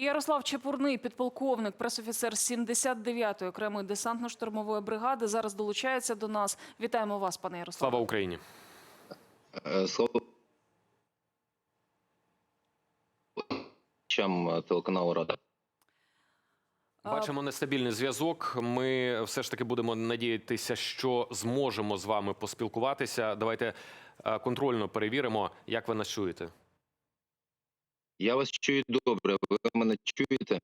Ярослав Чепурний, підполковник, пресофіцер 79-ї окремої десантно-штурмової бригади, зараз долучається до нас. Вітаємо вас, пане Ярославе. Слава Україні! Е, Слава телеканалу Рада. Бачимо нестабільний зв'язок. Ми все ж таки будемо надіятися, що зможемо з вами поспілкуватися. Давайте е, контрольно перевіримо, як ви нас чуєте. Я вас чую добре. Ви мене чуєте?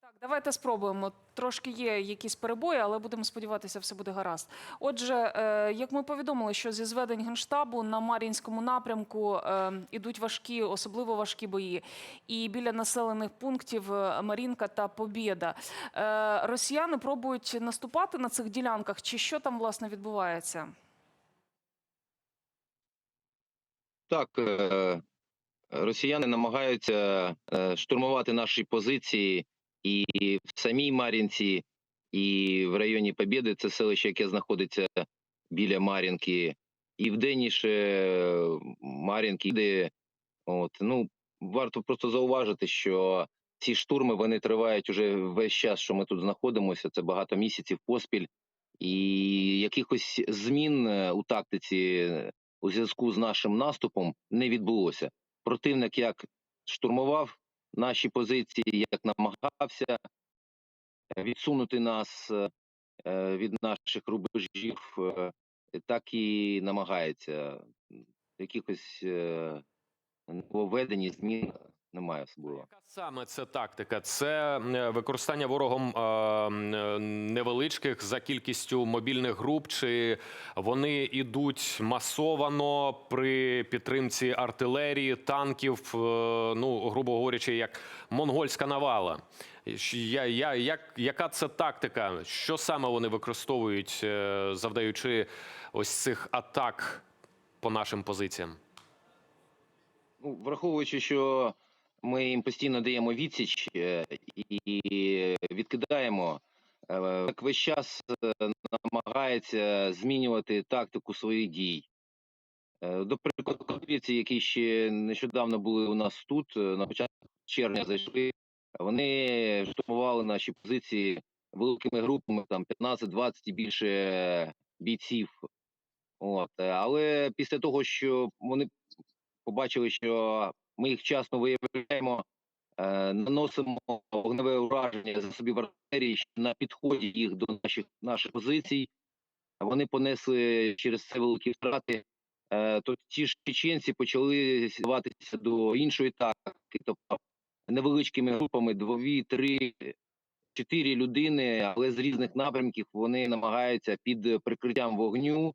Так, давайте спробуємо. Трошки є якісь перебої, але будемо сподіватися, все буде гаразд. Отже, е, як ми повідомили, що зі зведень генштабу на Мар'їнському напрямку е, ідуть важкі, особливо важкі бої, і біля населених пунктів е, Марінка та Побєда. Росіяни пробують наступати на цих ділянках, чи що там власне відбувається? Так, росіяни намагаються е, штурмувати наші позиції і в самій Мар'їнці, і в районі Побєди. Це селище, яке знаходиться біля Мар'їнки, і в денніше Мар'їнки. От, ну, варто просто зауважити, що ці штурми вони тривають уже весь час, що ми тут знаходимося. Це багато місяців поспіль, і якихось змін е, у тактиці е, у зв'язку з нашим наступом не відбулося. Противник як штурмував наші позиції, як намагався відсунути нас е, від наших рубежів, е, так і намагається. Якихось нововведені змін немає особливо. Яка саме це тактика? Це е, використання ворогом е, е, невеличких за кількістю мобільних груп, чи вони йдуть масовано при підтримці артилерії, танків, ну грубо говорячи, як монгольська навала. Я, я, як, яка це тактика? Що саме вони використовують, завдаючи ось цих атак по нашим позиціям? Ну, враховуючи, що ми їм постійно даємо відсіч е, і відкидаємо, е, так весь час е, намагається змінювати тактику своїх дій. До прикладу, кадирівці, які ще нещодавно були у нас тут, на початку червня зайшли, вони штурмували наші позиції великими групами, там 15-20 і більше бійців. От, але після того, що вони побачили, що ми їх вчасно виявляємо, е, наносимо вогневе ураження засобів артилерії ще на підході їх до наших наших позицій. Вони понесли через це великі втрати. Е, то ті ж чеченці почали здаватися до іншої тактики, тобто невеличкими групами дві, три, чотири людини, але з різних напрямків вони намагаються під прикриттям вогню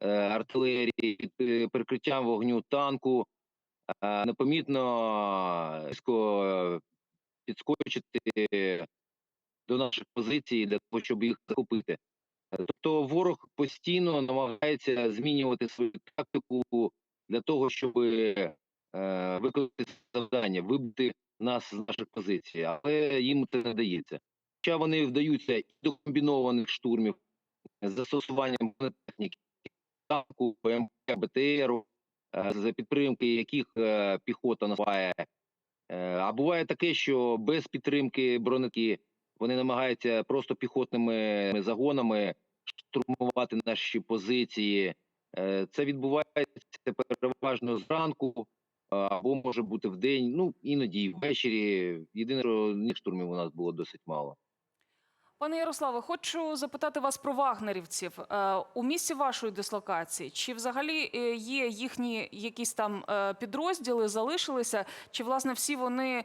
е, артилерії, під прикриттям вогню танку непомітно різко е, підскочити до наших позицій для того, щоб їх захопити. Е, Тобто ворог постійно намагається змінювати свою тактику для того, щоб е, виконати завдання, вибити нас з наших позицій, але їм це не дається. Хоча вони вдаються і до комбінованих штурмів з застосуванням бронетехніки, танку, БМП, БТРу, е, за підтримки яких е, піхота наступає. Е, А буває таке, що без підтримки бронетки вони намагаються просто піхотними загонами штурмувати наші позиції. Е, Це відбувається переважно зранку, або може бути в день, ну іноді ввечері. Єдине, що штурмів у нас було досить мало. Пане Ярославе, хочу запитати вас про вагнерівців Е, у місці вашої дислокації. Чи взагалі е, є їхні якісь там е, підрозділи, залишилися? Чи власне всі вони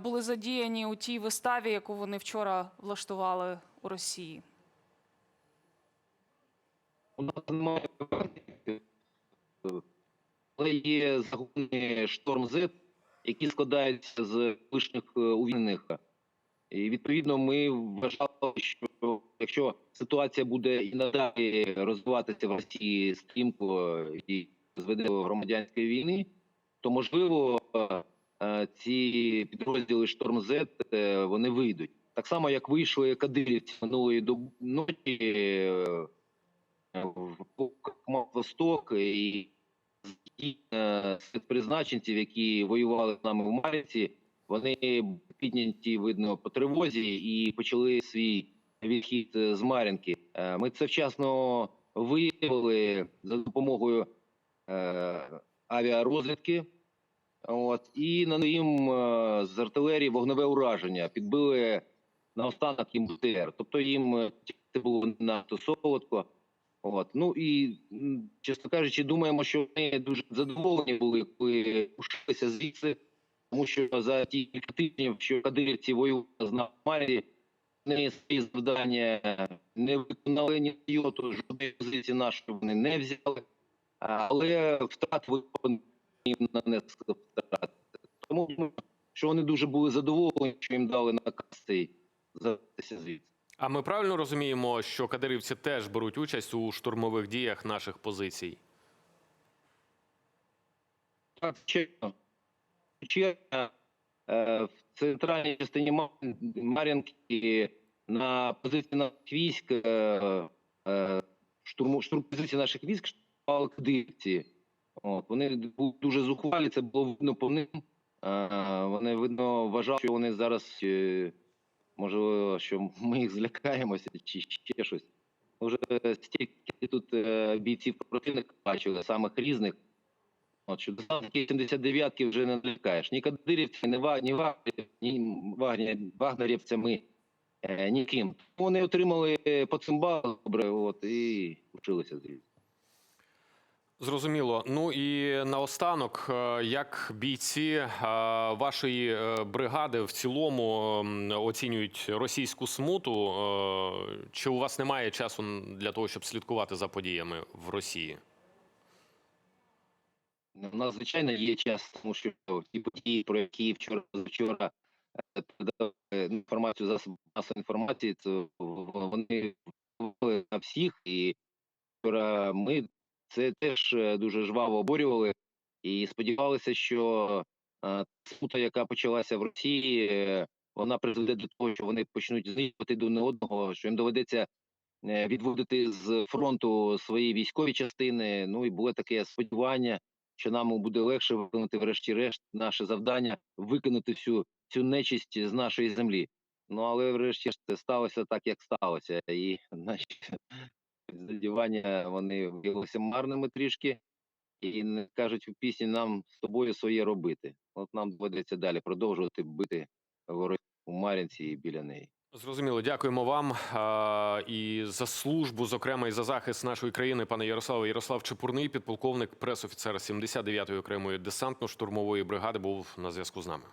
були задіяні у тій виставі, яку вони вчора влаштували у Росії? У нас немає але є загони шторм Z, які складаються з колишніх е, увільнених. І відповідно ми вважали, що якщо ситуація буде і надалі розвиватися в Росії стрімко і зведе до громадянської війни, то можливо е, ці підрозділи Шторм Z е, вони вийдуть. Так само, як вийшли кадирівці минулої ночі е, в Восток і е, спецпризначенців, які воювали з нами в Маріці, Вони підняті, видно, по тривозі і почали свій відхід е, з Мар'їнки. Е, Ми це вчасно виявили за допомогою е, авіарозвідки. От, і на їм з артилерії вогневе ураження підбили наостанок їм БТР. Тобто їм це було надто солодко. От. Ну і, чесно кажучи, думаємо, що вони дуже задоволені були, коли пушилися звідси, тому що за ті кілька тижнів, що кадирівці воювали з Намарі, вони свої завдання не виконали ні йоту, жодної позиції нашої вони не взяли, але втрат вони нанесли втрат. Тому що вони дуже були задоволені, що їм дали наказ цей завтися звідси. А ми правильно розуміємо, що кадирівці теж беруть участь у штурмових діях наших позицій? Так, чесно. Чесно, е, в центральній частині Мар- Мар'їнки на позиції наших військ, е, е, штурму, штурм позиції наших військ штурмували кадирівці. От, вони були дуже зухвалі, це було видно по ним. Вони, видно, вважали, що вони зараз, е, можливо, що ми їх злякаємося чи ще щось. Вже стільки тут бійців противника бачили, самих різних. От що такі 79-ки вже не налякаєш. Ні кадирівці, ні, Ва- ні, Вагнерів, ні вагнерівцями, е, ніким. Вони отримали по цимбалу добре, от, і вчилися звідси. Зрозуміло. Ну і наостанок, е, як бійці е, вашої е, бригади в цілому оцінюють російську смуту? Е, Чи у вас немає часу для того, щоб слідкувати за подіями в Росії? У нас, звичайно, є час, тому що ті події, про які вчора вчора передали інформацію засобів масової інформації, то вони впливали на всіх. І вчора ми це теж е, дуже жваво обурювали і сподівалися, що е, смута, яка почалася в Росії, е, вона призведе до того, що вони почнуть знищувати до одного, що їм доведеться е, відводити з фронту свої військові частини. Ну і було таке сподівання, що нам буде легше виконати, врешті-решт, наше завдання виконати всю цю нечисть з нашої землі. Ну але врешті це сталося так, як сталося, і наші сподівання вони виявилися марними трішки. І кажуть у пісні нам з тобою своє робити. От нам доведеться далі продовжувати бити ворог у Мар'їнці і біля неї. Зрозуміло, дякуємо вам і за службу, зокрема, і за захист нашої країни, пане Ярославе. Ярослав Чепурний, підполковник, пресофіцер 79-ї окремої десантно-штурмової бригади, був на зв'язку з нами.